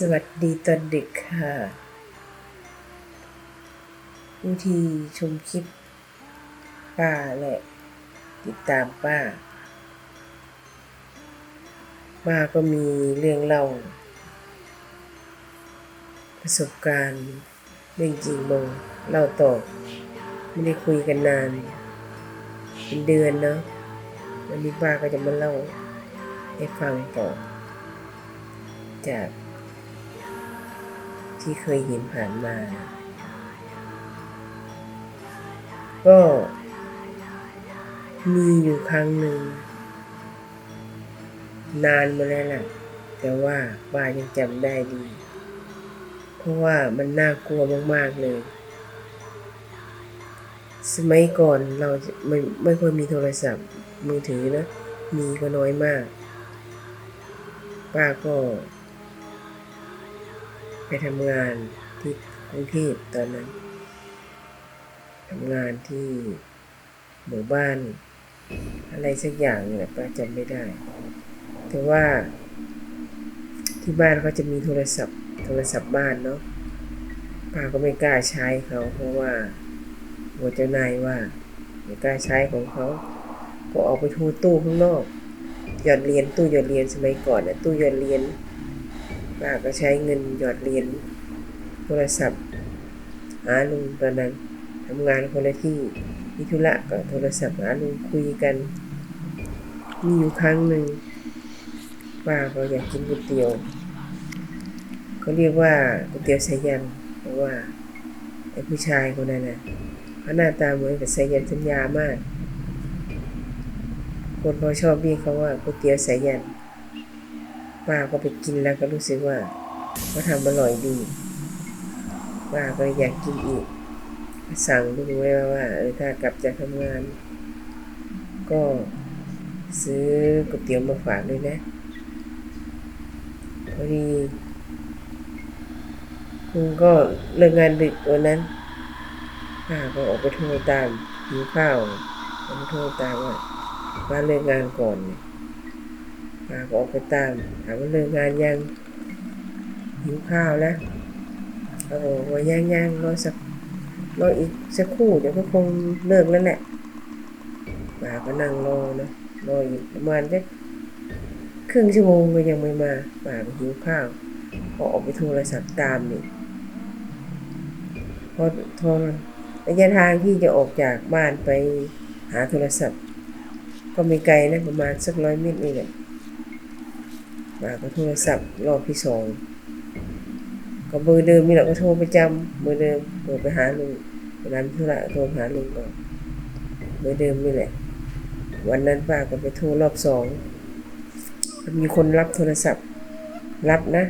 สวัสดีตอนดึกค่ะผู้ที่ชมคลิปป้าและติดตามป้า ป้าก็มีเรื่องเล่า ประสบการณ์เรื่องจริงลงเล่าต่อไม่ได้คุยกันนาน เป็นเดือนเนาะวันนี้ป้าก็จะมาเล่าให้ฟังต่อจาก ที่เคยเห็นผ่านมา ก็มีอยู่ครั้งหนึ่ง นานมาแล้วล่ะ แต่ว่าป้ายังจำได้ดี เพราะว่ามันน่ากลัวมาก ๆ เลย สมัยก่อนเราไม่ไม่ค่อยมีโทรศัพท์มือถือนะ มีก็น้อยมาก ป้าก็ ไปทำงานที่กรุงเทพตอนนั้นทำงานที่หมู่บ้าน อะไรสักอย่างเนี่ยป้าจำไม่ได้ แต่ว่าที่บ้านเขาจะมีโทรศัพท์โทรศัพท์บ้านเนาะป้าก็ไม่กล้าใช้เขา เพราะว่าหัวเจ้านายว่าไม่กล้าใช้ของเขา ก็ออกไปโทรตู้ข้างนอกหยอดเหรียญตู้หยอดเหรียญสมัยก่อนนะตู้หยอดเหรียญ ป้าก็ใช้เงินหยอดเหรียญโทรศัพท์ หาลุงตอนนั้นทำงานคนละที่มีธุระก็โทรศัพท์หาลุงคุยกัน มีอยู่ครั้งหนึ่งป้าก็อยากกินก๋วยเตี๋ยวเขาเรียกว่าก๋วยเตี๋ยวสายันเพราะว่าไอ้ผู้ชายคนนั้นน่ะเขาหน้าตาเหมือนกับสายันสัญญามาก คนเขาชอบเรียกเขาว่าก๋วยเตี๋ยวสายัน ป้าก็ไปกินแล้วก็รู้สึกว่าเขาทำอร่อยดีป้าก็อยากกินอีก สั่งลูไว้ว่าเออถ้ากลับจากทำงาน ก็ซื้อก๋วยเตี๋ยวมาฝากด้วยนะพอดีคุณก็เลิกงานดึกวันนั้นป้าก็ออกไปโทรตามหิวข้าวออกไปโทรตามว่าป้าเลิกงานก่อนเนี่ย ป้าก็ออกไปตามถามว่าเลิกงานยังหิวข้าวแล้วเออว่ายังยังรอสักรออีกสักครู่เดี๋ยวก็คงเลิกแล้วแหละป้าก็นั่งรอนะรออีกประมาณสักครึ่งชั่วโมงก็ยังไม่มาป้าก็หิวข้าวก็ออกไปโทรศัพท์ตามนี่พอโทรระยะทางที่จะออกจากบ้านไปหาโทรศัพท์ ก็ไม่ไกลนะประมาณสักร้อยเมตรนี่แหละ มาก็โทรศัพท์รอบที่สองก็เบอร์เดิมนี่แหละก็โทรประจำเบอร์เดิมโทรไปหาลุงเวลามีธุระโทรหาลุงก่อนเบอร์เดิมนี่แหละ วันนั้นป้าก็ไปโทรรอบสองมีคนรับโทรศัพท์ รับนะ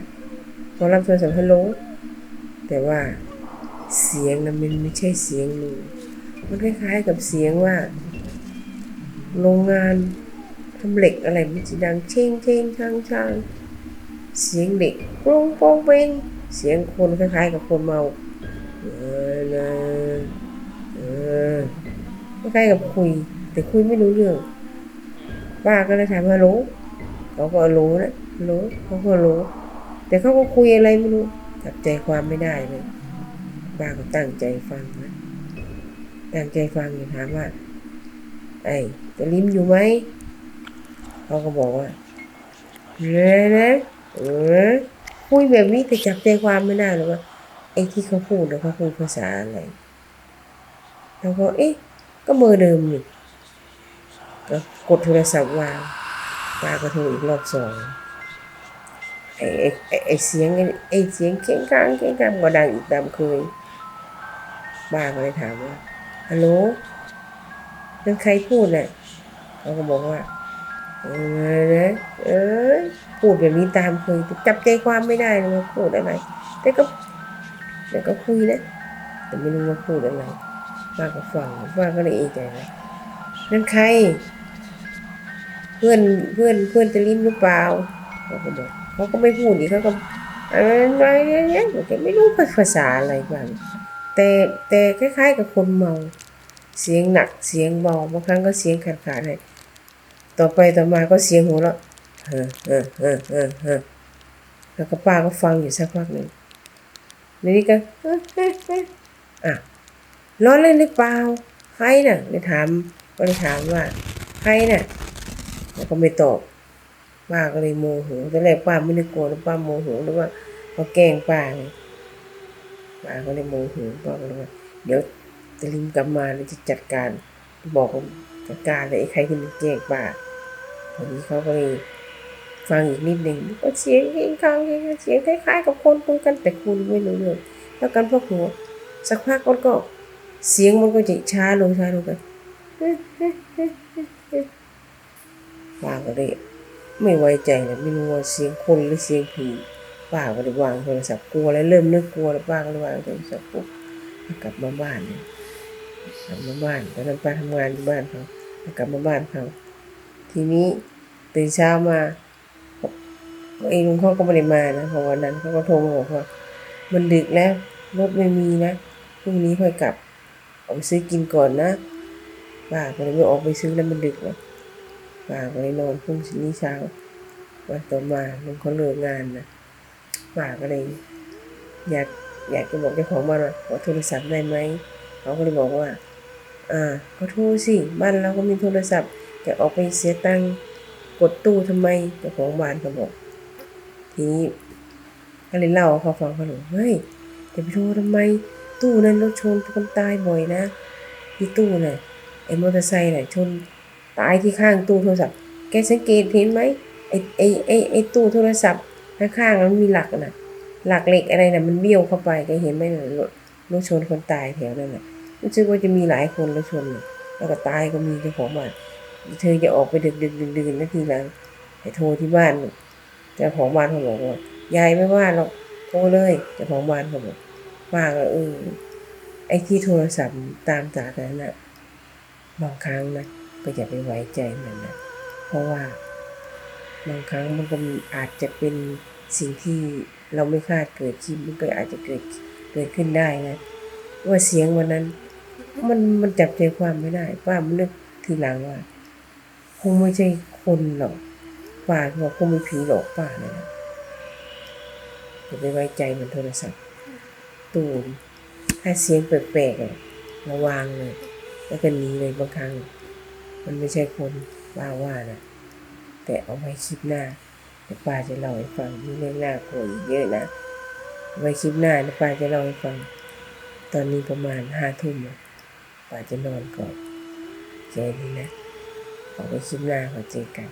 พอรับโทรศัพท์ฮัลโหลแต่ว่าเสียงนะมันไม่ใช่เสียงลุงมันคล้ายๆกับเสียงว่า โรงงาน ทำเหล็กอะไรมันจะดังเช่งเช่งช่างช่างเสียงเด็กโปร่งโปร่งเป้งเสียงคนคล้ายๆกับคนเมาเออเออคล้ายๆกับคุย แต่คุยไม่รู้เรื่องป้าก็เลยถามว่ารู้เขาก็รู้นะรู้เขาก็รู้ แต่เขาก็คุยอะไรไม่รู้จับใจความไม่ได้เลยป้าก็ตั้งใจฟังนะตั้งใจฟังอยู่ถามว่าไอ้จะลิ้มอยู่ไหม เขาก็บอกว่าเนะนะเออคุยแบบนี้แต่จับใจความไม่ได้หรอกว่าไอ้ที่เขาพูดเนี่ยเขาพูดภาษาอะไรแล้วก็เอ๊ะก็เบอร์เดิมนี่ก็กดโทรศัพท์วางป้าก็โทรอีกรอบสองไอ้ไอ้ไอ้เสียงไอ้ไอ้เสียงเก่งกลางเก่งกลางก็ดังอีกตามเคยป้าก็เลยถามว่าฮัลโหลนั่นใครพูดน่ะเขาก็บอกว่า เออนะเออพูดแบบนี้ตามเคยจับใจความไม่ได้เลยว่าพูดอะไรแต่ก็แต่ก็คุยนะแต่ไม่รู้ว่าพูดอะไรป้าก็ฟังป้าก็เลยเอะใจนะนั่นใคร เพื่อนเพื่อนเพื่อนจะลิ้นหรือเปล่าเขาก็บอกเขาก็ไม่พูดอีกเขาก็อะไรอย่างเงี้ยแต่ไม่รู้ภาษาอะไรบ้างแต่แต่คล้ายๆกับคนเมา เสียงหนักเสียงเบาบางครั้งก็เสียงขาดขาดเลย ต่อไปต่อมาก็เสียงหัวเราะเฮ้อเฮ้อเฮ้อเฮ้อเฮ้อแล้วก็ป้าก็ฟังอยู่สักพักหนึ่งในนี้ก็เออเออเอออะล้อนเล่นหรือเปล่าใครน่ะเลยถามก็เลยถามว่าใครน่ะแล้วก็ไม่ตอบป้าก็เลยโมโหตอนแรกป้าไม่ได้โกรธแล้วป้าโมโหหรือว่าเขาแกล้งป้าไงป้าก็เลยโมโหป้าก็เลยว่าเดี๋ยวตะลิมกลับมาแล้วจะจัดการบอกว่า จัดการเลยใครที่มันแกล้งป้าพอดีเขาก็เลยฟังอีกนิดหนึ่งก็เสียงเองข้างเสียงคล้ายๆกับคนคุยกันแต่คุณไม่รู้เรื่องแล้วกันพวกหัวสักพักมันก็เสียงมันก็จะช้าลงช้าลงกันป้าก็เลยไม่ไว้ใจเลยไม่รู้ว่าเสียงคนหรือเสียงผีป้าก็เลยวางโทรศัพท์กลัวแล้วเริ่มนึกกลัวแล้วป้าก็เลยวางโทรศัพท์ปุ๊บกลับมาบ้านเลย กลับมาบ้านตอนนั้นป้าทำงานที่บ้านเขากลับมาบ้านเขาทีนี้ตื่นเช้ามาไอ้ลุงเขาก็ไม่ได้มานะเพราะวันนั้นเขาก็โทรมาบอกว่า มันดึกแล้วรถไม่มีนะพรุ่งนี้ค่อยกลับออกไปซื้อกินก่อนนะป้าก็เลยไม่ออกไปซื้อแล้วมันดึกแล้วป้าก็เลยนอนพรุ่งนี้เช้าวันต่อมาลุงเขาเลิกงานนะป้าก็เลยอยากอยากจะบอกเจ้าของบ้านว่าขอโทรศัพท์ได้ไหม เขาก็เลยบอกว่า อ่าขอโทษสิบ้านเราก็มีโทรศัพท์จะออกไปเสียตังค์กดตู้ทำไมเจ้าของบ้านเขาบอก ทีนี้ก็เลยเล่าเขาฟังเขาบอกเฮ้ยจะไปโทรทำไม ตู้นั้นรถชนคนตายบ่อยนะที่ตู้น่ะไอ้มอเตอร์ไซค์น่ะชนตายที่ข้างตู้โทรศัพท์แกสังเกตเห็นไหมไอ้ไอ้ไอ้ไอ้ตู้โทรศัพท์ข้างๆมันมีหลักน่ะหลักเหล็กอะไรน่ะมันเบี้ยวเข้าไปแกเห็นไหมน่ะรถรถชนคนตายแถวนั้นน่ะ รู้สึกว่าจะมีหลายคนรถชนน่ะแล้วก็ตายก็มีเจ้าของบ้านเธอจะออกไปดึกดึกๆดื่นๆนาทีหลังให้โทรที่บ้านน่ะเจ้าของบ้านเขาบอกว่ายายไม่ว่าหรอกโทรเลยเจ้าของบ้านเขาบอกว่าก็เออไอ้ที่โทรศัพท์ตามจากนั้นน่ะบางครั้งนะก็อย่าไปไว้ใจมันนะเพราะว่า บางครั้งมันก็อาจจะเป็นสิ่งที่เราไม่คาดเกิดขึ้นมันก็อาจจะเกิดเกิดขึ้นได้นะว่าเสียงวันนั้น มันมันจับใจความไม่ได้ป้ามันนึกทีหลังว่าคงไม่ใช่คนหรอกป้าบอกคงมีผีหลอกป้าเลยนะอย่าไปไว้ใจมันโทรศัพท์ ตูนถ้าเสียงแปลกๆระวังเลย แล้วก็หนีเลยบางครั้ง มันไม่ใช่คนป้าว่านะแต่เอาไว้คลิปหน้าเดี๋ยวป้าจะเล่าให้ฟังมีเรื่องน่ากลัวอีกเยอะนะไว้คลิปหน้าเดี๋ยวป้าจะเล่าให้ฟัง ตอนนี้ประมาณห้าทุ่มแล้ว จะนอนก่อนเจอนี่นะขอบคุณคลิปหน้าขอเจอกัน